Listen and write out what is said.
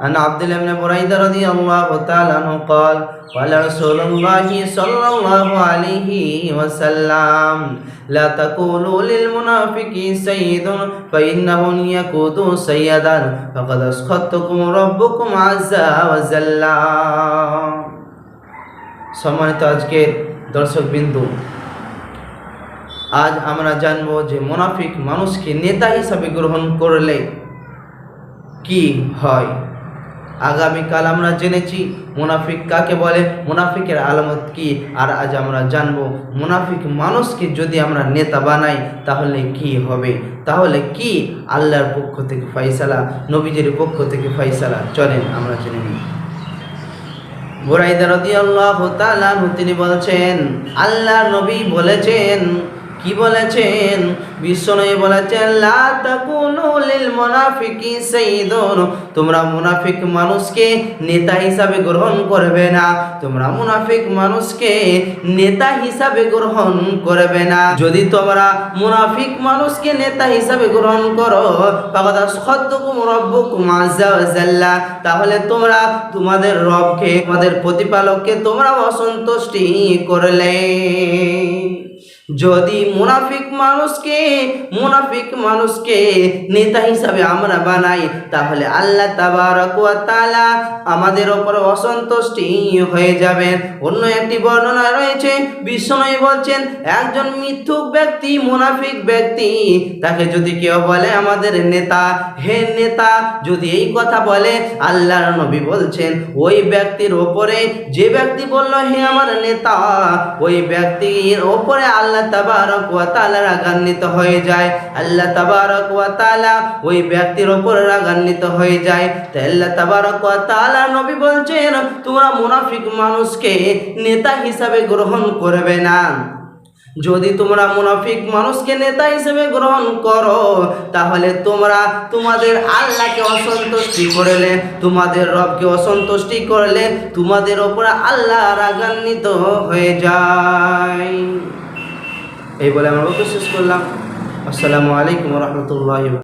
عن عبد الله بن بريدة رضي الله تعالى عنه قال قال رسول الله صلى الله عليه وسلم لا تقولوا للمنافق سيد فإنه يكون سيدا فقد أسخطكم ربكم عز وجل সম্মানিত আজকের দর্শক বিন্দু আজ আমরা জানবো যে মুনাফিক মানুষকে নেতা হিসাবে গ্রহণ করলে কি হয় আগামীকাল আমরা জেনেছি, মুনাফিক কাকে বলে? মুনাফিকের আলামত কি? আর আজ আমরা জানব, মুনাফিক মানুষকে যদি আমরা নেতা বানাই, তাহলে কি হবে? তাহলে কি আল্লাহর পক্ষ থেকে ফয়সালা, নবীজের পক্ষ থেকে ফয়সালা? চলেন আমরা জেনে নিই। বুরাইদা রাদিয়াল্লাহু তাআলা তিনি বলছেন আল্লাহ নবী বলেছেন কি বলেছেন? বিশ্বনবী বলেছেন লিল মুনাফিকি তোমরা মুনাফিক মানুষকে নেতা হিসাবে গ্রহণ করবে না। তোমরা মুনাফিক মানুষকে নেতা হিসাবে গ্রহণ করবে না। যদি তোমরা মুনাফিক মানুষকে নেতা হিসাবে গ্রহণ করো তাহলে তোমরা তোমাদের রবকে, তোমাদের প্রতিপালককে তোমরা অসন্তুষ্টি করলে। যদি মুনাফিক মানুষকে মুনাফিক মানুষকে নেতা হিসাবে আমরা বানাই, তাহলে আল্লাহ তাআলা আমাদের উপর অসন্তুষ্টি হয়ে যাবেন। অন্য একটি বর্ণনা রয়েছে, বিশ্বনবী বলছেন, একজন মিথ্যুক ব্যক্তি, মুনাফিক ব্যক্তি, তাকে যদি কেউ বলে আমাদের নেতা, হে নেতা, যদি এই কথা বলে, আল্লাহর নবী বলছেন, ওই ব্যক্তির ওপরে যে ব্যক্তি বলল, হে আমার নেতা, ওই ব্যক্তির ওপরে আল্লাহ তাবারক ওয়া তাআলা রাগান্বিত হয়ে যায়। আল্লাহ তাবারক ওয়া তাআলা ওই ব্যক্তির ওপর রাগান্বিত হয়ে যায়। তাই আল্লাহ তাবারক ওয়া তাআলা নবী বলছেন, তোমরা মুনাফিক মানুষকে নেতা হিসাবে গ্রহণ করবে না। যদি তোমরা মুনাফিক মানুষকে নেতা হিসেবে গ্রহণ করো, তাহলে তোমরা তোমাদের আল্লাহকে অসন্তুষ্টি করলে, তোমাদের রবকে অসন্তুষ্টি করলে তোমাদের ওপরে আল্লাহ রাগান্বিত হয়ে যায়। এই বলে আমার বক্তব্য শেষ করলাম। আসসালামু আলাইকুম রহমতুল্লাহ